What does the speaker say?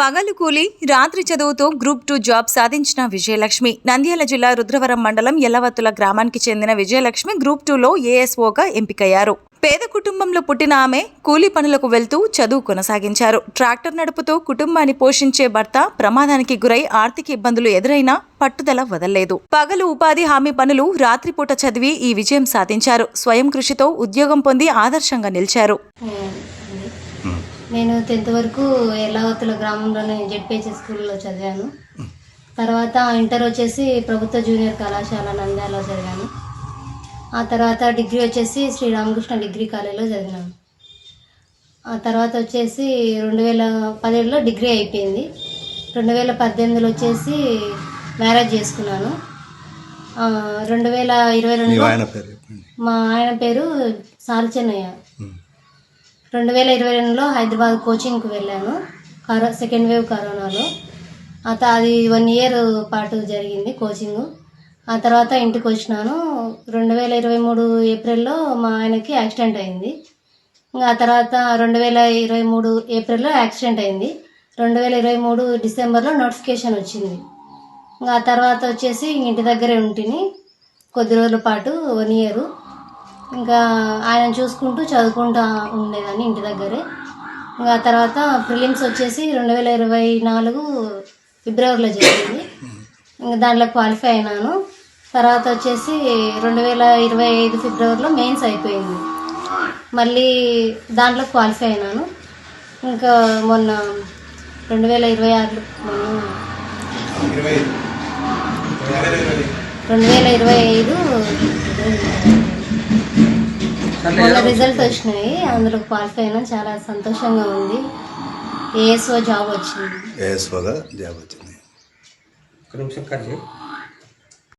పగలు కూలి రాత్రి చదువుతూ గ్రూప్ టూ జాబ్ సాధించిన విజయలక్ష్మి. నంద్యాల జిల్లా రుద్రవరం మండలం ఎల్లవత్తుల గ్రామానికి చెందిన విజయలక్ష్మి గ్రూప్ టూలో ఏఎస్ఓగా ఎంపికయ్యారు. పేద కుటుంబంలో పుట్టిన ఆమె కూలీ పనులకు వెళ్తూ చదువు కొనసాగించారు. ట్రాక్టర్ నడుపుతూ కుటుంబాన్ని పోషించే భర్త ప్రమాదానికి గురై ఆర్థిక ఇబ్బందులు ఎదురైనా పట్టుదల వదల్లేదు. పగలు ఉపాధి హామీ పనులు రాత్రిపూట చదివి ఈ విజయం సాధించారు. స్వయం కృషితో ఉద్యోగం పొంది ఆదర్శంగా నిలిచారు. నేను టెన్త్ వరకు ఎల్లవత్తుల గ్రామంలోనే జెడ్పీహెచ్ స్కూల్లో చదివాను. తర్వాత ఇంటర్ వచ్చేసి ప్రభుత్వ జూనియర్ కళాశాల నంద్యాలలో చదివాను. ఆ తర్వాత డిగ్రీ వచ్చేసి శ్రీ రామకృష్ణ డిగ్రీ కాలేజీలో చదివాను ఆ తర్వాత వచ్చేసి రెండు వేల పదిహేడులో డిగ్రీ అయిపోయింది. రెండు వేల పద్దెనిమిదిలో వచ్చేసి మ్యారేజ్ చేసుకున్నాను. రెండు వేల ఇరవై చెప్పండి. మా ఆయన పేరు సాల్చెన్నయ్య. రెండు వేల ఇరవై రెండులో హైదరాబాద్ కోచింగ్కి వెళ్ళాను. కరో సెకండ్ వేవ్ కరోనాలో. అత అది వన్ ఇయర్ పాటు జరిగింది కోచింగ్. ఆ తర్వాత ఇంటికి వచ్చినాను. రెండు వేల ఇరవై మూడు ఏప్రిల్లో మా ఆయనకి యాక్సిడెంట్ అయింది. ఇంకా ఆ తర్వాత రెండు వేల ఇరవై మూడు ఏప్రిల్లో యాక్సిడెంట్ అయింది. రెండు వేల ఇరవై మూడు డిసెంబర్లో నోటిఫికేషన్ వచ్చింది. ఇంకా ఆ తర్వాత వచ్చేసి ఇంటి దగ్గరే ఉంటిని. కొద్ది రోజుల పాటు వన్ ఇయర్. ఇంకా ఆయన చూసుకుంటూ చదువుకుంటూ ఉండేదాన్ని ఇంటి దగ్గరే. ఇంకా తర్వాత ప్రిలిమ్స్ వచ్చేసి రెండు వేల ఇరవై నాలుగు ఫిబ్రవరిలో జరిగింది. ఇంకా దాంట్లో క్వాలిఫై అయినాను. తర్వాత వచ్చేసి రెండు వేల ఇరవై ఐదు ఫిబ్రవరిలో మెయిన్స్ అయిపోయింది. మళ్ళీ దాంట్లో క్వాలిఫై అయినాను. ఇంకా మొన్న రెండు వేల ఇరవై ఆరులో మొన్న రెండు వేల ఇరవై ఐదు మొన్న రిజల్ట్ వచ్చినాయి. అందులో క్వాలిఫై అయినా చాలా సంతోషంగా ఉంది. ఏఎస్ఓ జాబ్ వచ్చింది. ఏఎస్ఓగా జాబ్ వచ్చింది.